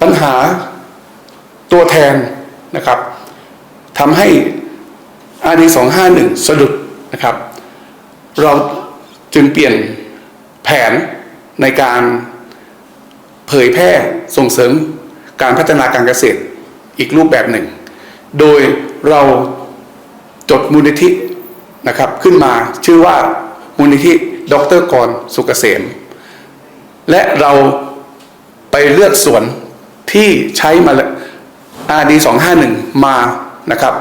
ปัญหาตัวแทนนะครับทำให้ RD 251สะดุดนะครับ เราจึงเปลี่ยนแผนในการเผยแพร่ส่งเสริมการพัฒนาการเกษตรอีกรูปแบบหนึ่ง โดยเราจดมูลนิธินะครับขึ้นมาชื่อว่ามูลนิธิดรกรสุกเกษม และเราไปเลือกสวน ที่ใช้มา RD 251 มานะครับ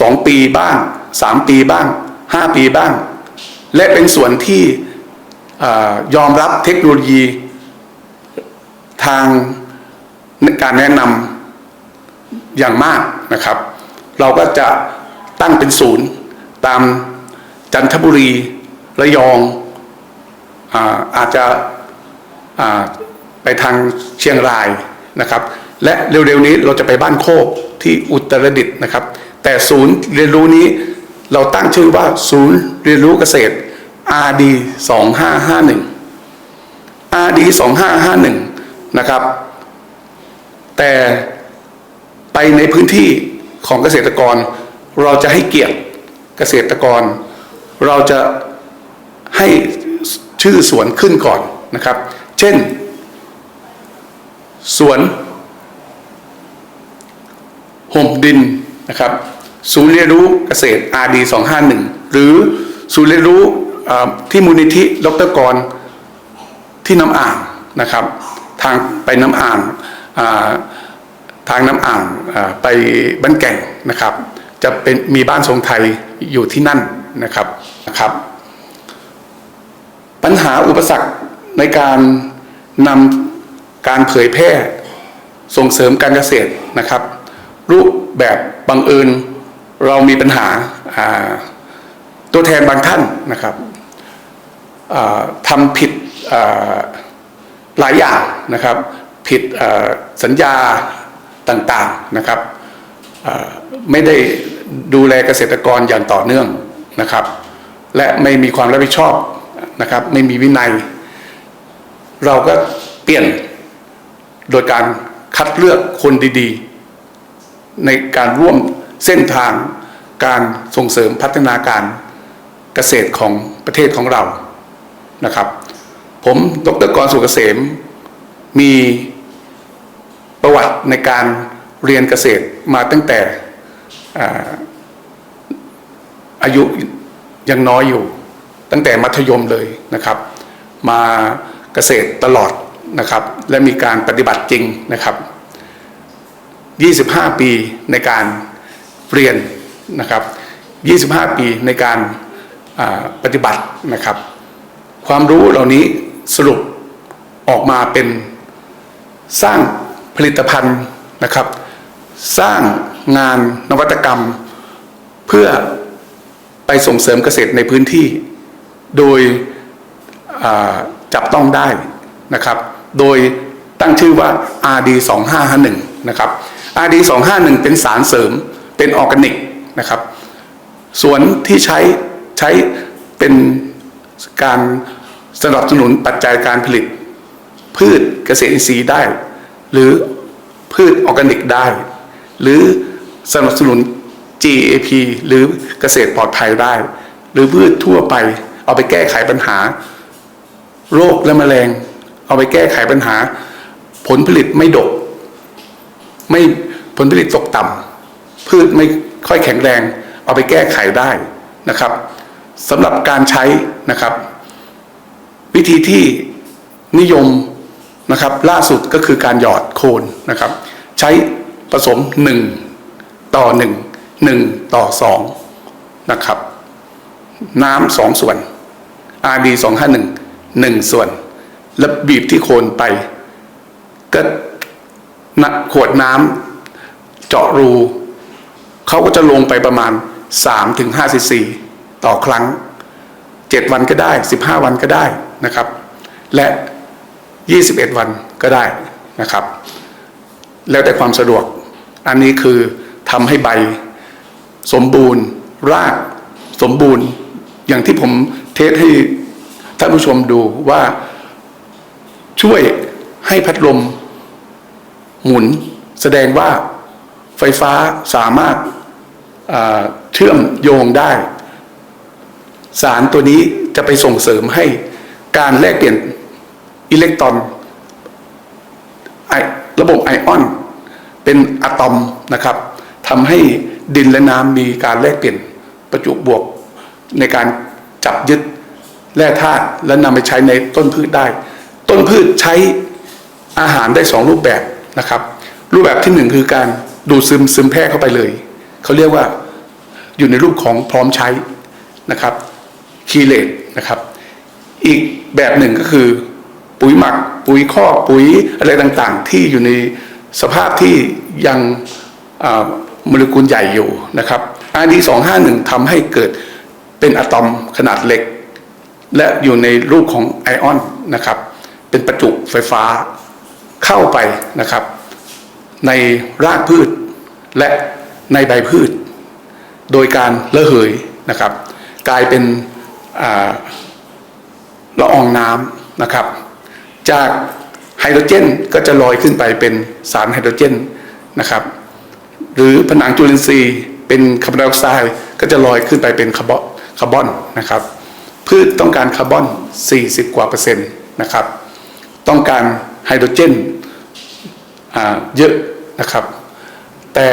สองปีบ้างสามปีบ้างห้าปีบ้าง และเป็นส่วนที่อยอมรับเทคโนโลยี ทางการแนะนำอย่างมากนะครับ เราก็จะตั้งเป็นศูนย์ตามจันทบุรีระยองอาอาจจะไปทางเชียงราย นะครับ และเร็วๆนี้เราจะไปบ้านโคกที่อุตรดิตถ์นะครับ แต่ศูนย์เรียนรู้นี้เราตั้งชื่อว่าศูนย์เรียนรู้เกษตร RD 2551 RD 2551นะครับ แต่ไปในพื้นที่ของเกษตรกร เราจะให้เกียรติเกษตรกร เราจะให้ชื่อสวนขึ้นก่อนนะครับ เช่น สวนห่มดินนะครับศูนย์เรียนรู้เกษตร RD 251 หรือศูนย์เรียนรู้ที่มูลนิธิดรกรที่น้ำอ่างนะครับ ทางไปน้ำอ่างาทางน้ำอ่างาไปบ้านแก่งนะครับ จะเป็นมีบ้านทรงไทยอยู่ที่นั่นนะครับนะครับ ปัญหาอุปสรรคในการนำ การเผยแพร่ส่งเสริมการเกษตรนะครับ รูปแบบบังเอิญเรามีปัญหาาตัวแทนบางท่านนะครับทำผิดหลายอย่างนะครับ ผิดสัญญาต่างๆนะครับไม่ได้ดูแลเกษตรกรอย่างต่อเนื่องนะครับ และไม่มีความรับผิดชอบนะครับ ไม่มีวินัย เราก็เปลี่ยน โดยการคัดเลือกคนดีๆ ในการร่วมเส้นทางการส่งเสริมพัฒนาการเกษตรของประเทศของเรานะครับ ผมดรกรสุกเกษม มีประวัติในการเรียนเกษตรมาตั้งแต่อ่าอายุยังน้อยอยู่ ตั้งแต่มัธยมเลยนะครับ มาเกษตรตลอด นะครับ และมีการปฏิบัติจริงนะครับ 25 ปีในการเรียนนะครับ 25 ปีในการปฏิบัตินะครับ ความรู้เหล่านี้สรุปออกมาเป็นสร้างผลิตภัณฑ์นะครับ สร้างงานนวัตกรรม เพื่อไปส่งเสริมเกษตรในพื้นที่ โดยจับต้องได้นะครับ โดยตั้งชื่อว่า RD 2551 นะครับ RD 251 เป็นสารเสริมเป็นออร์แกนิกนะครับ ส่วนที่ใช้ใช้เป็นการสนับสนุนปัจจัยการผลิต พืชเกษตรอินทรีย์ได้ หรือพืชออร์แกนิกได้ หรือสนับสนุน GAP หรือเกษตรปลอดภัยได้ หรือพืชทั่วไปเอาไปแก้ไขปัญหา โรคและแมลง เอาไปแก้ไขปัญหา ผลผลิตไม่ดก ไม่ผลผลิตตกต่ำพืชไม่ค่อยแข็งแรง เอาไปแก้ไขได้นะครับสำหรับการใช้นะครับ วิธีที่นิยมนะครับ ล่าสุดก็คือการหยอดโคนนะครับ ใช้ผสม 1 ต่อ 1 1 ต่อ 2 นะครับ น้ำสองส่วน RD 251 1 ส่วน แล้วบีบที่โคนไป ก็นะขวดน้ำเจาะรู เขาก็จะลงไปประมาณ 3-5ซีซีต่อครั้ง 7 วันก็ได้ 15 วันก็ได้นะครับ และ 21 วันก็ได้นะครับ แล้วแต่ความสะดวก อันนี้คือทำให้ใบสมบูรณ์ รากสมบูรณ์ อย่างที่ผมเทสให้ท่านผู้ชมดูว่า ช่วยให้พัดลม หมุน แสดงว่าไฟฟ้าสามารถเชื่อมโยงได้ สารตัวนี้จะไปส่งเสริมให้การแลกเปลี่ยนอิเล็กตรอนไอระบบไอออน เป็นอะตอมนะครับทำให้ดินและน้ำมีการแลกเปลี่ยนประจุบวกในการจับยึดแร่ธาตุและนำไปใช้ในต้นพืชได้ ต้นพืชใช้อาหารได้สองรูปแบบนะครับ รูปแบบที่หนึ่งคือการดูดซึมซึมแพร่เข้าไปเลย เขาเรียกว่าอยู่ในรูปของพร้อมใช้นะครับคีเลตนะครับ อีกแบบหนึ่งก็คือปุ๋ยหมัก ปุ๋ยคอปุ๋ยอะไรต่างๆ ที่อยู่ในสภาพที่ยังโมเลกุลใหญ่อยู่นะครับ RD 251ทำให้เกิดเป็นอะตอมขนาดเล็ก และอยู่ในรูปของไอออนนะครับ เป็นประจุไฟฟ้าเข้าไปนะครับ ในรากพืชและในใบพืช โดยการระเหยนะครับ กลายเป็นละอองน้ำนะครับ จากไฮโดรเจนก็จะลอยขึ้นไปเป็นสารไฮโดรเจนนะครับ หรือผนังจุลินทรีย์เป็นคาร์บอนไดออกไซด์ก็จะลอยขึ้นไปเป็นคาร์บอนคาร์บอนนะครับ พืชต้องการคาร์บอน 40 กว่าเปอร์เซ็นต์นะครับ ต้องการไฮโดรเจนเยอะนะครับ แต่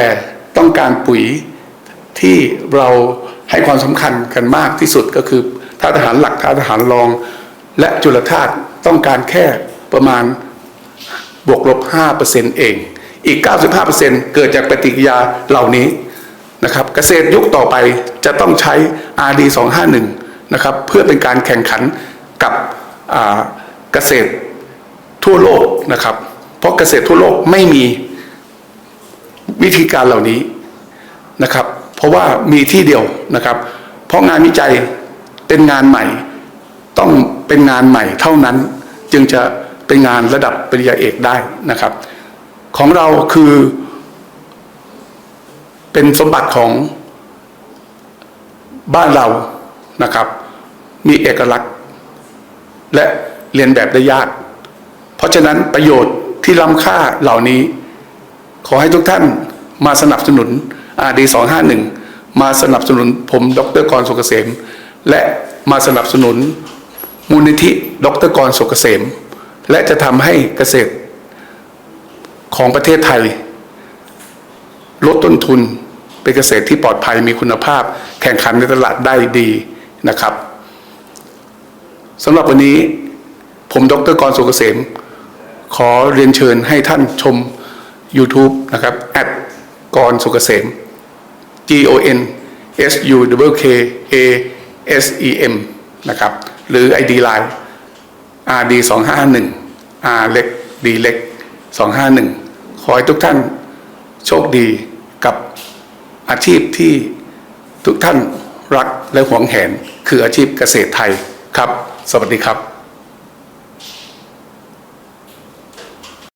ต้องการปุ๋ยที่เราให้ความสำคัญกันมากที่สุดก็คือธาตุอาหารหลักธาตุอาหารรอง และจุลธาตุต้องการแค่ประมาณบวกลบ 5%เอง อีก 95%เกิดจากปฏิกิริยาเหล่านี้นะครับเกษตรยุคต่อไปจะต้องใช้ RD 251นะครับเพื่อเป็นการแข่งขันกับเกษตร ทั่วโลกนะครับ เพราะเกษตรทั่วโลกไม่มีวิธีการเหล่านี้นะครับ เพราะว่ามีที่เดียวนะครับ เพราะงานวิจัยเป็นงานใหม่ ต้องเป็นงานใหม่เท่านั้นจึงจะเป็นงานระดับปริญญาเอกได้นะครับ ของเราคือ เป็นสมบัติของบ้านเรานะครับ มีเอกลักษณ์ และเรียนแบบได้ยาก เพราะฉะนั้นประโยชน์ที่ล้ำค่าเหล่านี้ ขอให้ทุกท่านมาสนับสนุน RD 251มาสนับสนุนผมดรกรสุกเกษม และมาสนับสนุนมูลนิธิดรกรสุกเกษม และจะทำให้เกษตรของประเทศไทย ลดต้นทุนเป็นเกษตรที่ปลอดภัยมีคุณภาพ แข่งขันในตลาดได้ดีนะครับสำหรับวันนี้ผมดรกรสุกเกษม ขอเรียนเชิญให้ท่านชม YouTube นะครับแอดกรสุกเกษม G O N S U W K A S E M นะครับ หรือ ID Line R D 251 R เล็ก D เล็ก 251 ขอให้ทุกท่านโชคดีกับอาชีพที่ทุกท่านรักและหวงแหน คืออาชีพเกษตรไทยครับ สวัสดีครับ